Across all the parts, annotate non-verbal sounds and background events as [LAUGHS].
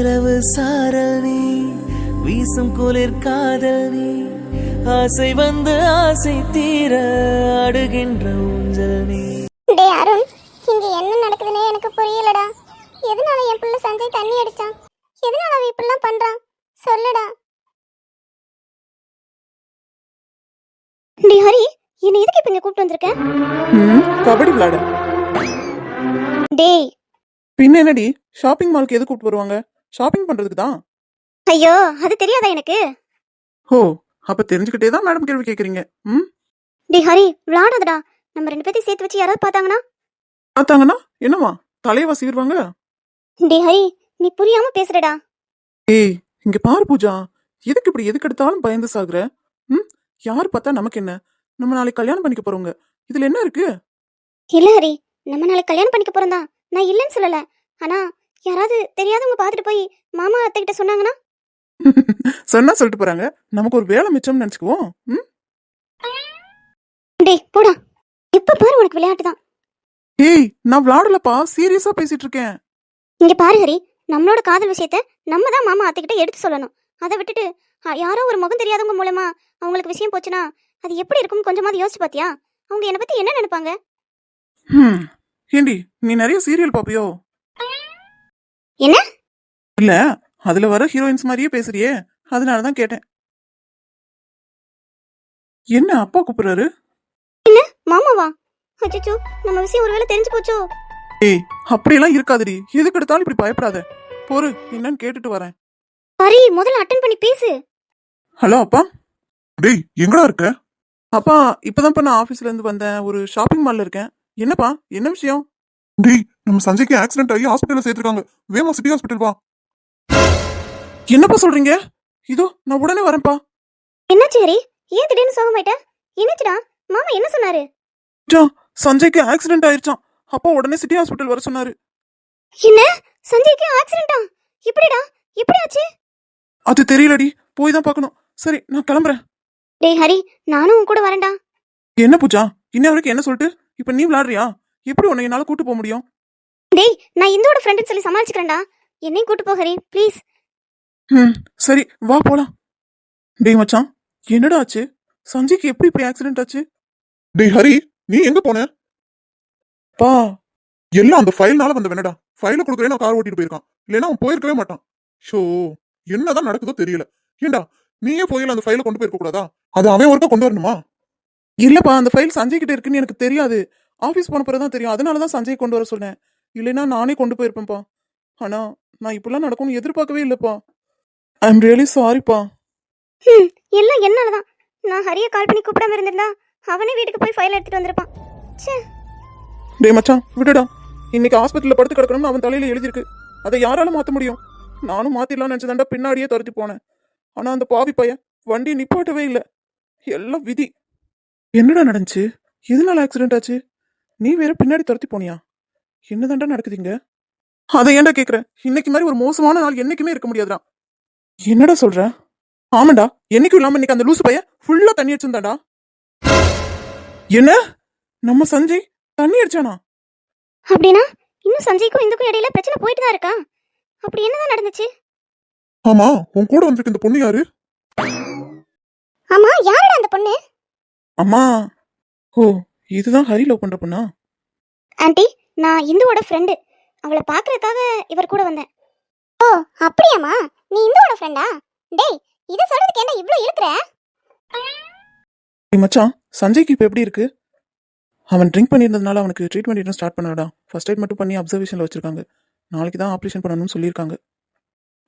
நிலவு சாரல் நீ வீசும் குளிர் காதல் நீ. ஆசை வந்து ஆசை தீர அடுகின்ற ஊஞ்சல் நீ. டேய் அருண் இங்க என்ன நடக்குதுன்னே எனக்கு புரியலடா. எதனால என் பிள்ளை சஞ்சய் தண்ணி அடிச்சான்? எதனால அவன் இப்படிலாம் பண்றான்? சொல்லுடா. டேய் ஹரி என்ன எதுக்கு இப்ப இங்க கூப்பிட்டு வந்திருக்க? ம் கபடி விளையாட டேய். பின்ன என்னடி? ஷாப்பிங் மாலுக்கு எது கூப்பிட்டு வருவாங்க? ஷாப்பிங் பண்றதுக்கு தான் ஐயோ அது தெரியாதா எனக்கு? ஓ அப்ப தெரிஞ்சுக்கிட்டே தான் மேடம் கேள்வி கேக்குறீங்க. ம்? டேய் ஹரி விளையாடாதடா. நம்ம ரெண்டு பேத்தையும் சேர்த்து வச்சு யாராவது பார்த்தாங்கன்னா? பார்த்தாங்கன்னா? என்னவா தலையவா சீருவாங்க? டேய் ஹரி நீ புரியாம பேசுறடா. ஏய் இங்க பாரு பூஜா. எதுக்கு இப்படி எதுக்கு எடுத்தாலும் பயந்து சாகுற? ம்? யார் பார்த்தா நமக்கு என்ன? நம்ம நாளைக்கு கல்யாணம் பண்ணிக்க போறோங்க இதுல என்ன இருக்கு? இல்ல ஹரி. நம்ம நாளைக்கு கல்யாணம் பண்ணிக்க போறோம் தான் நான் இல்லைன்னு சொல்லல. ஆனா யாராவது தெரியாதவங்க பார்த்துட்டு போய் மாமா அத்தை கிட்ட சொன்னாங்கன்னா? [LAUGHS] சொன்னா சொல்லிட்டு போறாங்க. நமக்கு ஒரு வேலை மிச்சம்னு நினைச்சுக்குவோம். ம்? டேய் போடா. இப்ப பாரு உனக்கு விளையாட்டு தான். ஏய் நான் விளையாடலப்பா சீரியஸா பேசிட்டு இருக்கேன். இங்க பாரு ஹரி. நம்மளோட காதல் விஷயத்த நம்ம தான் மாமா அத்தை கிட்ட எடுத்து சொல்லணும். அதை விட்டுட்டு அ, யாரோ ஒரு முகம் தெரியாதவங்க மூலமா அவங்களுக்கு விஷயம் போச்சுன்னா அது எப்படி இருக்கும் கொஞ்சமாவது யோசிச்சு பாத்தியா? அவங்க என்னை பத்தி என்ன நினைப்பாங்க? ம் ஏண்டி நீ நிறைய சீரியல் பாப்பியோ? என்ன? இல்ல அதுல வர ஹீரோயின்ஸ் மாதிரியே பேசுறியே. அதனால தான் கேட்டேன். என்ன அப்பா கூப்பிடுறாரு? மாமாவா? அச்சோ நம்ம விஷயம் ஒருவேளை தெரிஞ்சு போச்சோ? ஏய் அப்படியெல்லாம் இருக்காதுடி. எதுக்கு எடுத்தாலும் இப்படி பயப்படாத. பொறு என்னன்னு கேட்டுட்டு வரேன். ஹரி முதல்ல அட்டன் பண்ணி பேசு. ஹலோ அப்பா. டேய் எங்கடா இருக்க? அப்பா இப்பதான் நான் ஆபீஸ்ல இருந்து வந்தேன். ஒரு ஷாப்பிங் மால்ல இருக்கேன். என்னப்பா என்ன விஷயம்? டேய் நம்ம சஞ்சய்க்கு ஆக்சிடென்ட் ஆகி ஹாஸ்பிட்டல்ல சேர்த்திருக்காங்க. வேமா சிட்டி ஹாஸ்பிட்டல் வா. என்னப்பா சொல்றீங்க? இதோ நான் உடனே வரேன்ப்பா. என்னாச்சு ஹரி? ஏன் திடீர்னு சோகமாயிட்ட என்னாச்சுடா? மாமா என்ன சொன்னாரு? சஞ்சய்க்கு ஆக்சிடென்ட் ஆயிருச்சான் அப்பா உடனே சிட்டி ஹாஸ்பிட்டல் வர சொன்னாரு. என்ன? சஞ்சய்க்கு ஆக்சிடென்டா இப்படிடா? எப்படி ஆச்சு? அது தெரியலடி. போய் தான் பார்க்கணும். சரி நான் கிளம்புறேன். டேய் ஹரி நானும் உன் கூட வரேன்டா. என்ன பூஜா? இன்ன வரைக்கும் என்ன சொல்லிட்டு? இப்ப நீ விளையாடுறியா? எப்படி உன்னை என்னால கூட்டு போக முடியும்? டேய் நான் இந்தோட ஃப்ரெண்டுன்னு சொல்லி சமாளிச்சுக்கிறேன்டா. என்னையும் கூட்டு போ ஹரி. ப்ளீஸ் ம் சரி வா போலாம். டேய் மச்சான் என்னடா ஆச்சு? சஞ்சய்க்கு எப்படி இப்படி ஆக்சிடென்ட் ஆச்சு? டேய் ஹரி நீ எங்க போன? பா. எல்லாம் அந்த ஃபைல்னால வந்த வேணடா ஃபைல கொடுக்குறேன் நான் கார் ஓட்டிட்டு போயிருக்கான். இல்லைன்னா அவன் போயிருக்கவே மாட்டான். ஷோ என்னதான் நடக்குதோ தெரியல. ஏண்டா நீயே போயில அந்த ஃபைல கொண்டு போயிருக்க கூடாதா? அது அவன் ஒருக்கா கொண்டு வரணுமா? இல்லப்பா அந்த ஃபைல் சஞ்சய் கிட்ட இருக்குன்னு எனக்கு தெரியாது. ஆபீஸ் போன பிறகு தான் தெரியும். அதனால தான் சஞ்சய் கொண்டு வர சொன்னேன். இல்லைன்னா நானே கொண்டு போயிருப்பேன்ப்பா. ஆனா நான் இப்படிலாம் நடக்கும்னு எதிர்பார்க்கவே இல்லப்பா. ஐ எம் ரியலி சாரிப்பா ம் எல்லாம் என்னாலதான் நான் ஹரிய கால் பண்ணி கூப்பிடாம இருந்திருந்தா அவனே வீட்டுக்கு போய் ஃபைல் எடுத்துட்டு வந்திருப்பான். ச்சே. டேய் மச்சான் விடுடா. இன்னைக்கு ஹாஸ்பிட்டல்ல படுத்து கிடக்கணும்னு அவன் தலையில எழுதியிருக்கு. அதை யாரால மாத்த முடியும்? நானும் மாத்திடலாம்னு நினைச்சதாண்டா பின்னாடியே துரத்தி போனேன். ஆனா அந்த பாவி பையன் வண்டி நிப்பாட்டவே இல்லை. எல்லாம் விதி. என்னடா நடந்துச்சு? எதனால ஆக்சிடென்ட் ஆச்சு? நீ வேற பின்னாடி துரத்தி போனியா? என்னதாண்டா நடக்குதுங்க அதை ஏன்டா கேக்குற? இன்னைக்கு மாதிரி ஒரு மோசமான நாள் என்னைக்குமே இருக்க முடியாதுடா. என்னடா சொல்ற? ஆமாண்டா என்னைக்கும் இல்லாம இன்னைக்கு அந்த லூசு பையன் ஃபுல்லா தண்ணி அடிச்சிருந்தாடா என்ன? நம்ம சஞ்சய் தண்ணி அடிச்சானா? அப்படின்னா இன்னும் சஞ்சய்க்கும் இந்துக்கும் இடையில பிரச்சனை போயிட்டு தான் இருக்கா? அப்படி என்னதான் நடந்துச்சு? ஆமா உன் கூட வந்திருக்க இந்த பொண்ணு யாரு? ஆமா யாருடா அந்த பொண்ணு? அம்மா. ஓ இதுதான் ஹரி லவ் பண்ற பொண்ணா? ஆன்ட்டி நான் இந்துவோட ஃப்ரெண்டு அவளை பார்க்கறதுக்காக இவர் கூட வந்தேன். ஓ அப்படியாம்மா? நீ இந்துவோட ஃப்ரெண்டா டேய் இத சொல்றதுக்கு என்ன இவ்ளோ இழுக்குற? ஏய் மச்சான் சஞ்சய்க்கு இப்போ எப்படி இருக்கு? அவன் ட்ரிங்க் பண்ணியிருந்ததுனால அவனுக்கு ட்ரீட்மெண்ட் இன்னும் ஸ்டார்ட் பண்ணடா. ஃபர்ஸ்ட் எய்ட் மட்டும் பண்ணி அப்சர்வேஷனில் வச்சிருக்காங்க. நாளைக்கு தான் ஆப்ரேஷன் பண்ணணும்னு சொல்லியிருக்காங்க.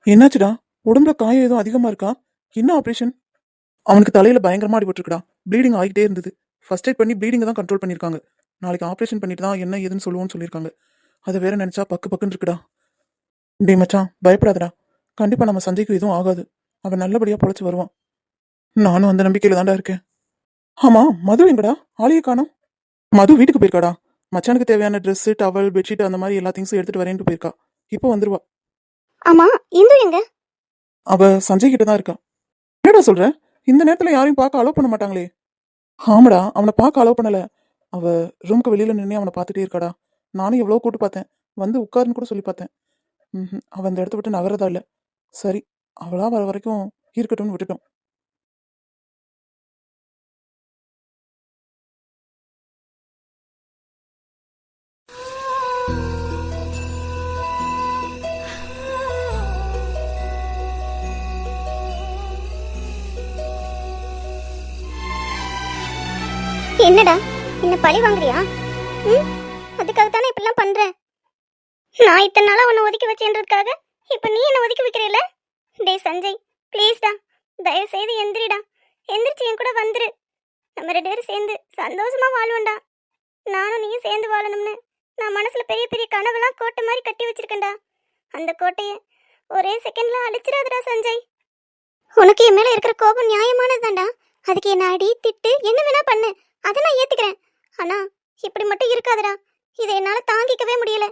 என்னாச்சுடா? உடம்புல காயம் எதுவும் அதிகமாக இருக்கா? என்ன ஆப்ரேஷன் அவனுக்கு தலையில பயங்கரமா அடிபட்டுருக்குடா ப்ளீடிங் ஆகிட்டே இருந்தது. ஃபர்ஸ்ட் எய்ட் பண்ணி ப்ளீடிங்கை தான் கண்ட்ரோல் பண்ணியிருக்காங்க நாளைக்கு ஆப்ரேஷன் பண்ணிட்டு தான் என்ன ஏதுன்னு சொல்லுவோம்னு சொல்லியிருக்காங்க. அதை வேற நினைச்சா பக்கு பக்குன்னு இருக்குடா. டேய் மச்சான் பயப்படாதடா. கண்டிப்பா நம்ம சஞ்சய்க்கு எதுவும் ஆகாது. அவன் நல்லபடியா பொழைச்சு வருவான். நானும் அந்த நம்பிக்கையில தான்டா இருக்கேன். ஆமா மது எங்கடா? ஆளையே காணோம். மது வீட்டுக்கு போயிருக்காடா? மச்சானுக்கு தேவையான Dress டவல் பெட்ஷீட் அந்த மாதிரி எல்லா திங்ஸும் எடுத்துட்டு வரேன்ட்டு போயிருக்கா. இப்போ வந்துருவா. ஆமா இந்து எங்க? அவ சஞ்சய் கிட்ட தான் இருக்கா. என்னடா சொல்ற? இந்த நேரத்துல யாரையும் பார்க்க அலோவ் பண்ண மாட்டாங்களே. ஆமாடா அவனை பார்க்க அலோவ் பண்ணல. அவ ரூமுக்கு வெளியில நின்று அவனை பார்த்துட்டே இருக்காடா. நானும் எவ்வளோ கூட்டு பார்த்தேன். வந்து உட்காருன்னு கூட சொல்லி பார்த்தேன். ம் அவள் அந்த இடத்த விட்டு நகரதா இல்லை. சரி அவளா வர வரைக்கும் இருக்கட்டும்னு விட்டுட்டோம். என்னடா? என்ன பழி வாங்குறியா? ம்? அதுக்காக தானே இப்படிலாம் பண்ற? நான் இத்தனை நாளா உன்னை ஒதுக்கி வச்சேன்றதுக்காக இப்போ நீ என்ன ஒதுக்கி வைக்கிறீல டேய் சஞ்சய் ப்ளீஸ்டா தயவு செய்து எந்திரிடா. எந்திரிச்சு என் கூட வந்துரு. நம்ம ரெண்டு பேரும் சேர்ந்து சந்தோஷமா வாழ்வோம்டா. நானும் நீயும் சேர்ந்து வாழணும்னு நான் மனசுல பெரிய பெரிய கனவுலாம் கோட்டை மாதிரி கட்டி வச்சிருக்கேன்டா. அந்த கோட்டையை ஒரே செகண்ட்ல அழிச்சிடாதடா சஞ்சய். உனக்கு என் மேல இருக்கிற கோபம் நியாயமானதுதான்டா. அதுக்கு என்ன அடி திட்டு என்ன வேணா பண்ணு. அதை நான் ஏத்துக்கிறேன். ஆனா இப்படி மட்டும் இருக்காதடா. இதை என்னால தாங்கிக்கவே முடியல.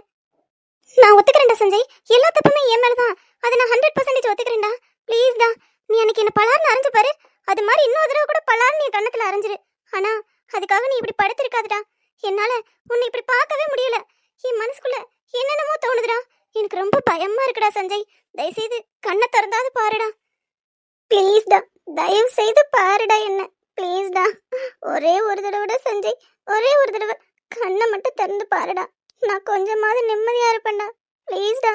நான் ஒத்துக்கிறேன்டா சஞ்சய். எல்லா தப்புமே என் மேலதான். அதை நான் ஹண்ட்ரட் பர்சன்டேஜ் ஒத்துக்கிறேன்டா. ப்ளீஸ்டா நீ எனக்கு என்ன பலார்னு அரைஞ்சு பாரு. அது மாதிரி இன்னொரு தடவை கூட பலார்னு என் கண்ணத்துல அரைஞ்சிரு ஆனா அதுக்காக நீ இப்படி படுத்திருக்காதடா. என்னால உன்னை இப்படி பார்க்கவே முடியல. என் மனசுக்குள்ள என்னென்னமோ தோணுதுடா. எனக்கு ரொம்ப பயமா இருக்குடா சஞ்சய். தயவுசெய்து கண்ணை திறந்தாவது பாருடா. ப்ளீஸ்டா தயவு செய்து பாருடா என்ன. ப்ளீஸ்டா ஒரே ஒரு தடவை சஞ்சய். ஒரே ஒரு தடவை. கண்ணை மட்டும் திறந்து பாருடா. நான் கொஞ்சமாவது நிம்மதியாக இருப்பேன்டா. ப்ளீஸ்டா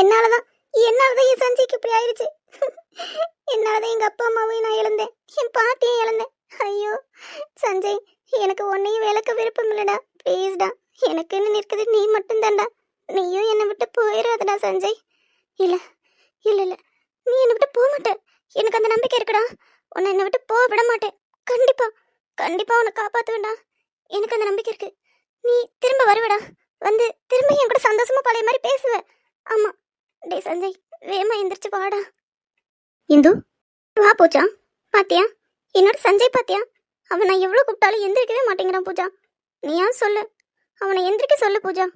என்னாலதான். என்னாலதான் என் சஞ்சய்க்கு இப்படி ஆயிடுச்சு என்னாலதான் எங்க அப்பா அம்மாவையும் நான் இழந்தேன். என் பாட்டியும் இழந்தேன். ஐயோ. சஞ்சய் எனக்கு உன்னையும் விளக்க விருப்பம் இல்லடா. ப்ளீஸ்டா எனக்குன்னு நிற்குது நீ மட்டும் தான்டா நீயும் என்னை விட்டு போயிடாதடா சஞ்சய். இல்ல. இல்ல இல்ல. நீ என்னை விட்டு போக மாட்ட எனக்கு அந்த நம்பிக்கை இருக்குடா. உன்னை என்னை விட்டு போக விட மாட்டேன். கண்டிப்பா கண்டிப்பா உன்னை காப்பாத்துவேன்டா. எனக்கு அந்த நம்பிக்கை இருக்கு. நீ திரும்ப வருவடா. வந்து திரும்ப என் கூட சந்தோஷமா பழைய மாதிரி பேசுவ. ஆமா. டேய் சஞ்சய் வேமா எந்திரிச்சு வாடா. இந்து வா பூஜா. பாத்தியா? என்னோட சஞ்சய் பாத்தியா? அவன் நான் எவ்வளவு கூப்பிட்டாலும் எந்திரிக்கவே மாட்டேங்கிறான் பூஜா. நீ ஏன் சொல்லு? அவனை எந்திரிக்க சொல்லு பூஜா.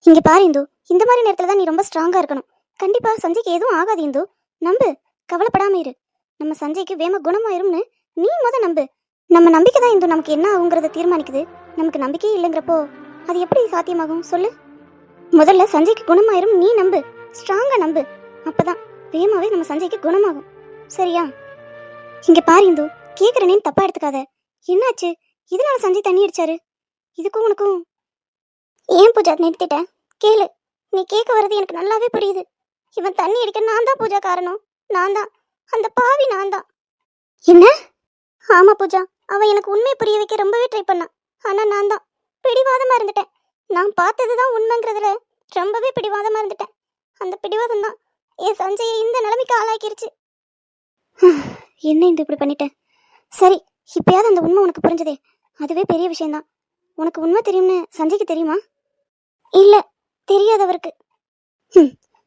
இங்க பாரு இந்து. இந்த மாதிரி நேரத்துல தான் நீ ரொம்ப ஸ்ட்ராங்கா இருக்கணும். கண்டிப்பா சஞ்சய்க்கு எதுவும் ஆகாது இந்து. நம்பு. கவலைப்படாம இரு. நம்ம சஞ்சய்க்கு வேம குணமாயிரும்னு நீ முத நம்பு. நம்ம நம்பிக்கை தான் இந்து நமக்கு என்ன ஆகுங்கிறத தீர்மானிக்குது. நமக்கு நம்பிக்கையே இல்லைங்கிறப்போ அது எப்படி சாத்தியமாகும்? சொல்லு. முதல்ல சஞ்சய்க்கு குணமாயிரும் நீ நம்பு. ஸ்ட்ராங்கா நம்பு. அப்பதான் வேமாவே நம்ம சஞ்சய்க்கு குணமாகும். சரியா? இங்க பாரு இந்து கேக்குறனேன்னு தப்பா எடுத்துக்காத. என்னாச்சு? இதனால சஞ்சய் தண்ணி அடிச்சாரு? இதுக்கும் உனக்கும். ஏன் பூஜா நிறுத்திட்ட கேளு. நீ கேட்க வர்றது எனக்கு நல்லாவே புரியுது. இவன் தண்ணி அடிக்க நான் தான் பூஜா காரணம். நான் தான் அந்த பாவி நான் தான் என்ன? ஆமா பூஜா அவன் எனக்கு உண்மையை புரிய வைக்க ரொம்பவே ட்ரை பண்ணான் ஆனா நான் தான் பிடிவாதமா இருந்துட்டேன். நான் பார்த்ததுதான் உண்மைங்கிறதுல ரொம்பவே பிடிவாதமா இருந்துட்டேன். அந்த பிடிவாதம் தான் என் சஞ்சயை இந்த நிலைமைக்கு ஆளாக்கிருச்சு. [SIGHS] என்ன இந்த இப்படி பண்ணிட்டேன் சரி இப்பயாவது அந்த உண்மை உனக்கு புரிஞ்சதே. அதுவே பெரிய விஷயம்தான். உனக்கு உண்மை தெரியும்னு சஞ்சய்க்கு தெரியுமா? இல்ல தெரியாதவருக்கு.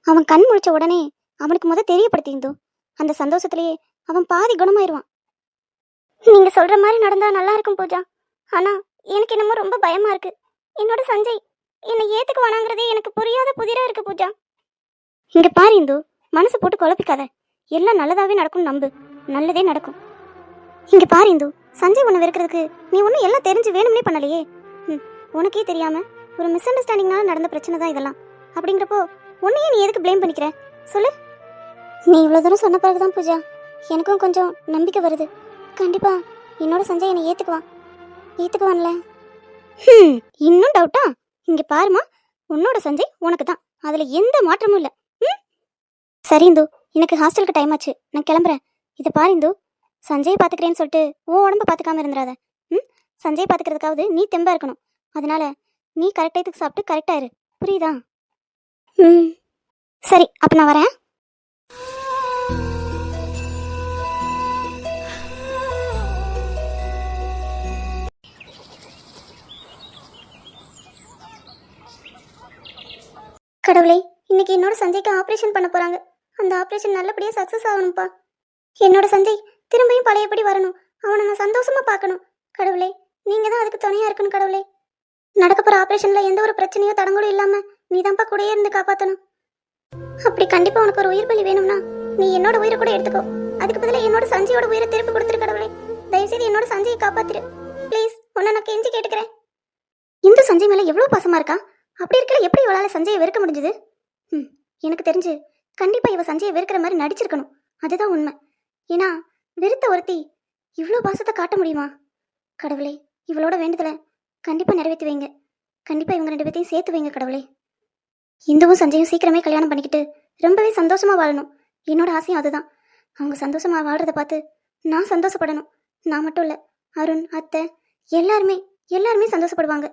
அவன் கண் முழிச்ச உடனே அவனுக்கு முத தெரியப்படுத்தி அந்த சந்தோஷத்திலேயே அவன் பாதி குணமாயிருவான். நீங்க சொல்ற மாதிரி நடந்தா நல்லா இருக்கும் பூஜா. ஆனா எனக்கு என்னமோ ரொம்ப பயமா இருக்கு. என்னோட சஞ்சய் என்னை ஏத்துக்கு வேணாங்கிறதே எனக்கு புரியாத புதிரா இருக்கு பூஜா. இங்க பாரு இந்து மனசு போட்டு குழப்பிக்காத. எல்லாம் நல்லதாவே நடக்கும் நம்பு. நல்லதே நடக்கும். இங்க பாரு இந்து சஞ்சய் உன்னை வெறுக்கிறதுக்கு நீ ஒன்றும் எல்லாம் தெரிஞ்சு வேணும்னே பண்ணலையே. ம் உனக்கே தெரியாம ஒரு மிஸ் அண்டர்ஸ்டாண்டிங்னால நடந்த பிரச்சனை தான் இதெல்லாம். அப்படிங்கிறப்போ உன்னையே நீ எதுக்கு ப்ளேம் பண்ணிக்கிற? சொல்லு. நீ இவ்வளோ தூரம் சொன்ன பிறகுதான் பூஜா. எனக்கும் கொஞ்சம் நம்பிக்கை வருது. கண்டிப்பா என்னோட சஞ்சய் என்னை ஏத்துக்குவான். ஏத்துக்குவான்ல? ஹம், இன்னும் டவுட்டா இங்க பாருமா உன்னோட சஞ்சய் உனக்கு தான் அதுல எந்த மாற்றமும் இல்ல. ம்? சரி இந்து எனக்கு ஹாஸ்டலுக்கு டைம் ஆச்சு. நான் கிளம்புறேன். இதை பாரு இந்து. சஞ்சய் பாத்துக்கிறேன்னு சொல்லிட்டு உன் உடம்ப பாத்துக்காம இருந்துடாத ம்? சஞ்சய் பாத்துக்கிறதுக்காவது நீ தெம்பா இருக்கணும். அதனால நீ கரெக்ட் டயத்துக்கு சாப்பிட்டு கரெக்டா இரு. புரியுதா? ம். சரி அப்ப நான் வரேன். கடவுளே இன்னைக்கு என்னோட சஞ்சய்க்கு ஆப்ரேஷன் பண்ண போறாங்க. அந்த ஆப்ரேஷன் நல்லபடியா சக்சஸ் ஆகணும்ப்பா. என்னோட சஞ்சய் திரும்பியும் பழையபடி வரணும். அவனை நான் சந்தோஷமா பார்க்கணும். கடவுளே நீங்க தான் அதுக்கு துணையா இருக்கணும் கடவுளே. நடக்க போற ஆப்ரேஷன்ல எந்த ஒரு பிரச்சனையோ தடங்களும் இல்லாம நீ தான்ப்பா கூடயே இருந்து காப்பாத்தணும். அப்படி கண்டிப்பா உனக்கு ஒரு உயிர் பலி வேணும்னா நீ என்னோட உயிரை கூட எடுத்துக்கோ. அதுக்கு பதிலாக என்னோட சஞ்சயோட உயிரை திருப்பி கொடுத்துரு கடவுளே. தயவுசெய்து என்னோட சஞ்சயை காப்பாத்திரு. ப்ளீஸ் உன்னை நான் கெஞ்சி கேட்டுக்கிறேன். இந்த சஞ்சய் மேல எவ்வளவு பாசமா இருக்கா? அப்படி இருக்கல எப்படி இவளால் சஞ்சயை வெறுக்க முடிஞ்சது? ம் எனக்கு தெரிஞ்சு கண்டிப்பாக இவ சஞ்சயை வெறுக்கிற மாதிரி நடிச்சிருக்கணும். அதுதான் உண்மை. ஏன்னா வெறுத்த ஒருத்தி இவ்வளோ பாசத்தை காட்ட முடியுமா? கடவுளே இவளோட வேண்டுதலை கண்டிப்பாக நிறைவேற்றி வைங்க. கண்டிப்பாக இவங்க ரெண்டு பேர்த்தையும் சேர்த்து வைங்க கடவுளே. இந்துவும் சஞ்சயும் சீக்கிரமே கல்யாணம் பண்ணிக்கிட்டு ரொம்பவே சந்தோஷமாக வாழணும். என்னோட ஆசையும் அதுதான். அவங்க சந்தோஷமாக வாழ்கிறத பார்த்து நான் சந்தோஷப்படணும். நான் மட்டும் இல்லை அருண் அத்தை எல்லாருமே எல்லாருமே சந்தோஷப்படுவாங்க.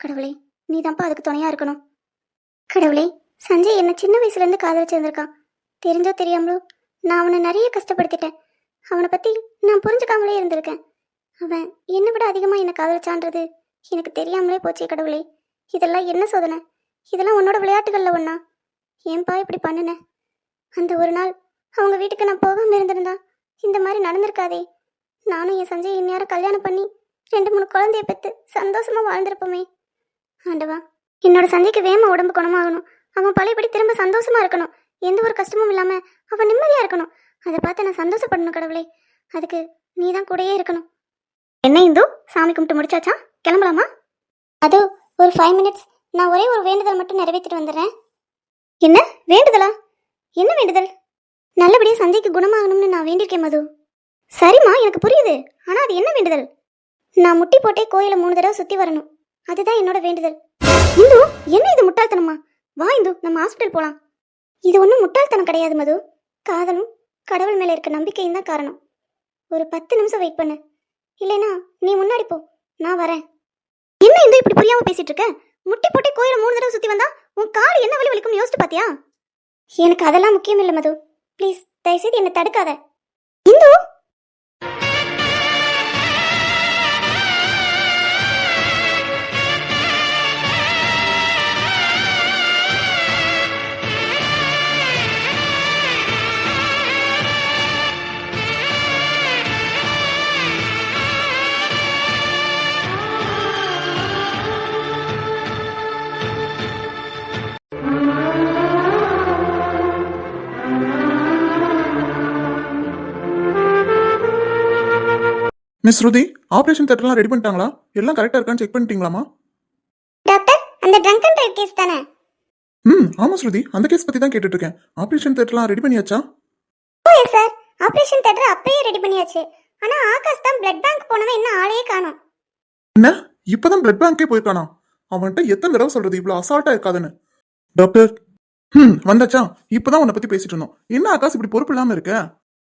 கடவுளே நீ தான்ப்பா அதுக்கு துணையா இருக்கணும். கடவுளே சஞ்சய் என்ன சின்ன வயசுலேருந்து காதலிச்சிருந்திருக்கான் தெரிஞ்சோ தெரியாமலோ நான் அவனை நிறைய கஷ்டப்படுத்திட்டேன். அவனை பற்றி நான் புரிஞ்சுக்காமலே இருந்திருக்கேன். அவன் என்னை விட அதிகமாக என்னை காதலிச்சான்றது எனக்கு தெரியாமலே போச்சே கடவுளே. இதெல்லாம் என்ன சோதனை? இதெல்லாம் உன்னோட விளையாட்டுகளில் ஒன்றா ஏன்பா இப்படி பண்ணுன? அந்த ஒரு நாள் அவங்க வீட்டுக்கு நான் போகாமல் இருந்திருந்தா இந்த மாதிரி நடந்திருக்காதே. நானும் என் சஞ்சய் இந்நேரம் கல்யாணம் பண்ணி ரெண்டு மூணு குழந்தைய பெற்று சந்தோஷமா வாழ்ந்திருப்போமே. ஆண்டவா என்னோட சந்தைக்கு வேம உடம்பு குணமாகணும். அவன் பழையபடி திரும்ப சந்தோஷமா இருக்கணும். எந்த ஒரு கஷ்டமும் இல்லாம அவன் நிம்மதியா இருக்கணும். அதை பார்த்து நான் சந்தோஷப்படணும் கடவுளே. அதுக்கு நீ தான் கூடயே இருக்கணும். என்ன இந்து? சாமி கும்பிட்டு முடிச்சாச்சா? கிளம்பலாமா? அது ஒரு ஃபைவ் மினிட்ஸ் நான் ஒரே ஒரு வேண்டுதல் மட்டும் நிறைவேற்றிட்டு வந்துடுறேன். என்ன? வேண்டுதலா? என்ன வேண்டுதல்? நல்லபடியாக சந்தைக்கு குணமாகணும்னு நான் வேண்டியிருக்கேன் மது. சரிம்மா எனக்கு புரியுது. ஆனால் அது என்ன வேண்டுதல்? நான் முட்டி போட்டே கோயிலை மூணு தடவை சுற்றி வரணும். அதுதான் என்னோட வேண்டுதல். இந்து என்ன இது முட்டாள்தனமா? வா இந்து நம்ம ஹாஸ்பிட்டல் போலாம். இது ஒன்றும் முட்டாள்தனம் கிடையாது மது. காதலும் கடவுள் மேலே இருக்க நம்பிக்கையும் தான் காரணம். ஒரு பத்து நிமிஷம் வெயிட் பண்ணு. இல்லைனா நீ முன்னாடி போ. நான் வரேன். என்ன இந்து இப்படி புரியாம பேசிட்டு இருக்க? முட்டி போட்டி கோயிலை மூணு தடவை சுத்தி வந்தா உன் கால் என்ன வலி வலிக்கும்னு யோசிச்சு பாத்தியா? எனக்கு அதெல்லாம் முக்கியம் இல்லை மது. ப்ளீஸ் தயவுசெய்து என்னை தடுக்காத. இந்து மிஸ் ஸ்ருதி ஆபரேஷன் தேட்டர்லாம் ரெடி பண்ணிட்டாங்களா? எல்லாம் கரெக்டா இருக்கான்னு செக் பண்ணிட்டீங்களாமா டாக்டர் அந்த ட்ரங்க் அண்ட் ட்ரைவ் கேஸ் தானே? ம் ஆமா ஸ்ருதி. அந்த கேஸ் பத்தி தான் கேட்டுட்டு இருக்கேன் ஆபரேஷன் தேட்டர்லாம் ரெடி பண்ணியாச்சா? Oh yes sir operation theatre அப்பயே ரெடி பண்ணியாச்சு. ஆனா ஆகாஷ் தான் பிளட் பேங்க் போனவன் இன்னும் ஆளையே காணோம். என்ன? இப்பதான் பிளட் பேங்கே போயிருக்கானா? அவன்கிட்ட எத்தனை தடவை சொல்றது? இவ்வளவு அசால்ட்டா இருக்காதுன்னு. டாக்டர் ம் வந்தாச்சா? இப்பதான் உன்னை பத்தி பேசிட்டு இருந்தோம். என்ன ஆகாஷ் இப்படி பொறுப்பு இல்லாம இருக்க?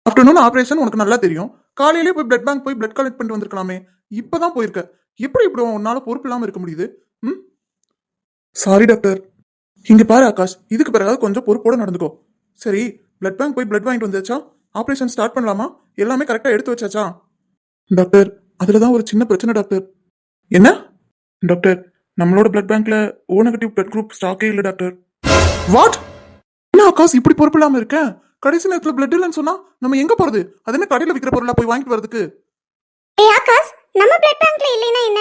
ஆஃப்டர்நூன் ஆபரேஷன் உனக்கு நல்லா தெரியும். காலையிலே போய் பிளட் பேங்க் போய் பிளட் கலெக்ட் பண்ணிட்டு வந்திருக்கலாமே. இப்பதான் போயிருக்க. எப்படி இப்படி உன்னால பொறுப்பு இல்லாம இருக்க முடியுது? ம்? சாரி டாக்டர் இங்க பாரு ஆகாஷ். இதுக்கு பிறகு கொஞ்சம் பொறுப்போட நடந்துக்கோ. சரி பிளட் பேங்க் போய் பிளட் வாங்கிட்டு வந்தாச்சா ஆப்ரேஷன் ஸ்டார்ட் பண்ணலாமா? எல்லாமே கரெக்டா எடுத்து வச்சாச்சா? டாக்டர் அதுல தான் ஒரு சின்ன பிரச்சனை டாக்டர் என்ன? டாக்டர் நம்மளோட பிளட் பேங்க்ல ஓ நெகட்டிவ் பிளட் குரூப் ஸ்டாக்கே இல்லை டாக்டர் வாட் என்ன ஆகாஷ்? இப்படி பொறுப்பு இல்லாம இருக்கேன் கடைசி நேரத்துல பிளட் இல்லைன்னு சொன்னா நம்ம எங்க போறது? அது என்ன கடையில விக்கிற பொருளா போய் வாங்கிட்டு வரதுக்கு ஏய் ஆகாஷ் நம்ம பிளட் பேங்க்ல இல்லைனா என்ன?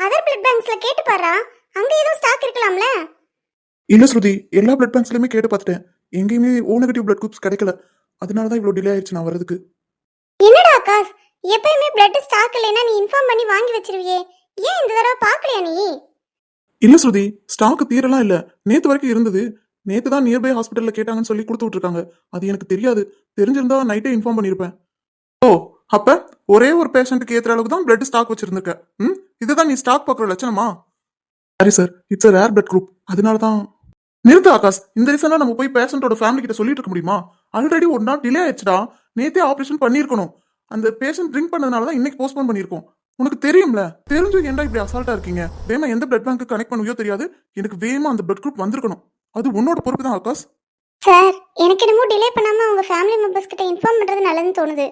அதர் பிளட் பேங்க்ஸ்ல கேட்டு பாரா? அங்க ஏதோ ஸ்டாக் இருக்கலாம்ல? இல்ல ஸ்ருதி எல்லா பிளட் பேங்க்ஸ்லயுமே கேட்டு பார்த்துட்டேன். எங்கேயுமே ஓ நெகட்டிவ் பிளட் குரூப்ஸ் கிடைக்கல. அதனால தான் இவ்வளவு டிலே ஆயிடுச்சு நான் வரதுக்கு என்னடா ஆகாஷ் எப்பயுமே பிளட் ஸ்டாக் இல்லைனா நீ இன்ஃபார்ம் பண்ணி வாங்கி வச்சிருவியே. ஏன் இந்த தடவை பார்க்கலையா நீ? இல்ல ஸ்ருதி ஸ்டாக் தீரலாம் இல்ல. நேத்து வரைக்கும் இருந்தது. நேத்து தான் நியர்பை ஹாஸ்பிட்டல்ல கேட்டாங்கன்னு சொல்லி கொடுத்து விட்டுருக்காங்க. அது எனக்கு தெரியாது. தெரிஞ்சிருந்தா நைட்டே இன்ஃபார்ம் பண்ணிருப்பேன். ஓ அப்ப ஒரே ஒரு பேஷண்ட்டுக்கு ஏத்துற அளவுக்கு தான் பிளட் ஸ்டாக் வச்சிருந்திருக்க. ம்? இதுதான் நீ ஸ்டாக் பார்க்குற லட்சணமா? சரி sir it's rare blood group அதனால தான். நிறுத்து ஆகாஷ். இந்த ரீசன்ல நம்ம போய் பேஷண்டோட ஃபேமிலி கிட்ட சொல்லிட்டு இருக்க முடியுமா? ஆல்ரெடி ஒரு நாள் டிலே ஆயிடுச்சுடா. நேத்தே ஆபரேஷன் பண்ணியிருக்கணும். அந்த பேஷண்ட் ட்ரிங்க் பண்ணதுனால தான் இன்னைக்கு போஸ்ட்போன் பண்ணியிருக்கோம். உனக்கு தெரியும்ல? தெரிஞ்சு ஏன்டா இப்படி அசால்ட்டா இருக்கீங்க? வேமா எந்த பிளட் பேங்க் கனெக்ட் பண்ணுவியோ தெரியாது. எனக்கு வேமா அந்த பிளட் குரூப் வந்திருக்கணும். அது உன்னோட பொறுப்பு தான் ஆகாஷ். சார் எனக்கு என்னமோ டிலே பண்ணாம உங்க ஃபேமிலி மெம்பர்ஸ் கிட்ட இன்ஃபார்ம் பண்றது நல்லதுன்னு தோணுது.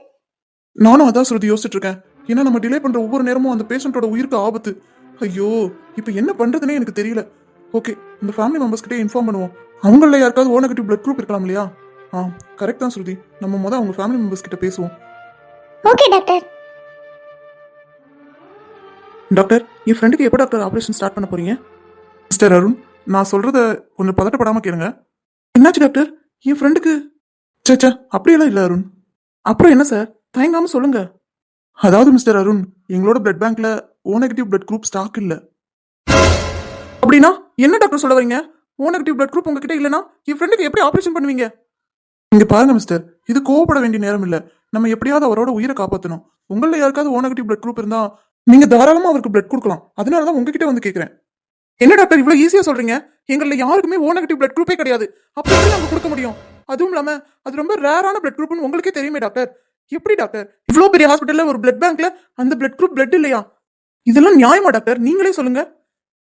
நானும் அதான் ஸ்ருதி யோசிச்சுட்டு இருக்கேன் ஏன்னா நம்ம டிலே பண்ற ஒவ்வொரு நேரமும் அந்த பேஷண்டோட உயிருக்கு ஆபத்து. ஐயோ இப்போ என்ன பண்றதுனே எனக்கு தெரியல. ஓகே இந்த ஃபேமிலி மெம்பர்ஸ் கிட்டே இன்ஃபார்ம் பண்ணுவோம். அவங்கள யாருக்காவது ஓ நெகட்டிவ் பிளட் குரூப் இருக்கலாம் இல்லையா? ஆ கரெக்ட் தான் ஸ்ருதி. நம்ம முத அவங்க ஃபேமிலி மெம்பர்ஸ் கிட்ட பேசுவோம். ஓகே டாக்டர் டாக்டர் என் ஃப்ரெண்டுக்கு எப்போ டாக்டர் ஆப்ரேஷன் ஸ்டார்ட் பண்ண போறீங்க? மிஸ்டர் அருண். நான் சொல்றத கொஞ்சம் பதட்டப்படாம கேளுங்க. என்னாச்சு டாக்டர்? என் ஃப்ரெண்டுக்கு சேச்சா அப்படியெல்லாம் இல்லை அருண். அப்புறம் என்ன சார் தயங்காம சொல்லுங்க. அதாவது மிஸ்டர் அருண் எங்களோட பிளட் பேங்க்ல O negative blood group stock இல்ல. அப்படின்னா என்ன டாக்டர் சொல்ல வரீங்க ஓ நெகட்டிவ் பிளட் குரூப் உங்ககிட்ட இல்லைன்னா என் ஃப்ரெண்டுக்கு எப்படி ஆபரேஷன் பண்ணுவீங்க? இங்க பாருங்க மிஸ்டர் இது கோவப்பட வேண்டிய நேரம் இல்ல. நம்ம எப்படியாவது அவரோட உயிரை காப்பாற்றணும் உங்களில் யாருக்காவது ஓ நெகட்டிவ் பிளட் குரூப் இருந்தால் நீங்கள் தாராளமாக அவருக்கு பிளட் கொடுக்கலாம். அதனால தான் உங்ககிட்ட வந்து கேட்குறேன் என்ன டாக்டர் இவ்வளவு ஈஸியா சொல்றீங்க? எங்களில் யாருக்குமே ஓ நெகட்டிவ் பிளட் குரூப்பே கிடையாது. அப்படி எப்படி நாங்க கொடுக்க முடியும்? அதுவும் இல்லாம அது ரொம்ப ரேரான பிளட் குரூப்னு உங்களுக்கே தெரியுமே டாக்டர். எப்படி டாக்டர்? இவ்வளவு பெரிய ஹாஸ்பிட்டல்ல ஒரு பிளட் பேங்க்ல அந்த பிளட் குரூப் பிளட் இல்லையா? இதெல்லாம் நியாயமா டாக்டர்? நீங்களே சொல்லுங்க.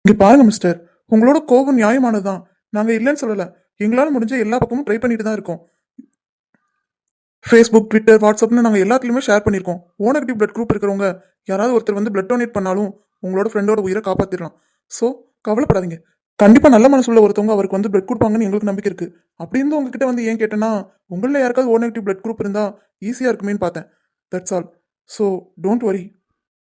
இங்க பாருங்க மிஸ்டர் உங்களோட கோபம் நியாயமானதுதான். நாங்க இல்லைன்னு சொல்லல. எங்களால் முடிஞ்ச எல்லா பக்கமும் ட்ரை பண்ணிட்டு தான் இருக்கோம். ஃபேஸ்புக் ட்விட்டர் வாட்ஸ்அப்னு நாங்கள் எல்லாத்துலையுமே ஷேர் பண்ணியிருக்கோம். ஓ நெகட்டிவ் பிளட் குரூப் இருக்கிறவங்க யாராவது ஒருத்தர் வந்து பிளட் டொனேட் பண்ணாலும் உங்களோட ஃப்ரெண்டோட உயிரை காப்பாற்றிடலாம் ஸோ கவலைப்படாதீங்க. கண்டிப்பாக நல்ல மனசுள்ள ஒருத்தவங்க அவருக்கு வந்து பிளட் கொடுப்பாங்கன்னு எங்களுக்கு நம்பிக்கை இருக்குது அப்படி இருந்து உங்ககிட்ட வந்து ஏன் கேட்டேன்னா உங்களில் யாருக்காவது ஓ நெகட்டிவ் பிளட் குரூப் இருந்தால் ஈஸியாக இருக்குமேன்னு பார்த்தேன். That's all so don't worry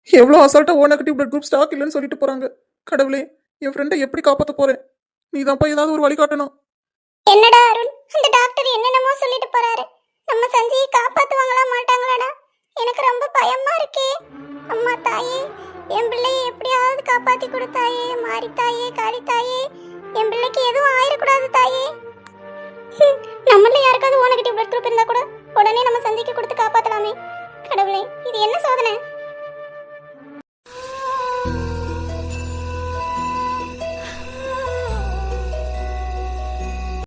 எவ்வளோ அசால்ட்டாக O negative blood group stock இல்லைன்னு சொல்லிட்டு போகிறாங்க கடவுளே என் ஃப்ரெண்டை எப்படி காப்பாற்ற போகிறேன் நீ தான்ப்பா ஏதாவது ஒரு வழி காட்டணும். என்னடா அருண்? அந்த டாக்டர் என்னென்னமோ சொல்லிட்டு போறாரு. நம்ம சஞ்சயை காப்பாத்துவாங்களா மாட்டாங்களாடா? எனக்கு ரொம்ப பயமா இருக்கே. அம்மா தாயே என் பிள்ளையை எப்படியாவது காப்பாத்தி கொடுத்தாயே மாறி தாயே காளி தாயே என் பிள்ளைக்கு எதுவும் ஆயிடக்கூடாது தாயே. நம்மள யாருக்காவது ஓனகிட்ட இவ்வளோ குரூப் இருந்தா கூட உடனே நம்ம சந்திக்க கொடுத்து காப்பாத்தலாமே. கடவுளே இது என்ன சோதனை?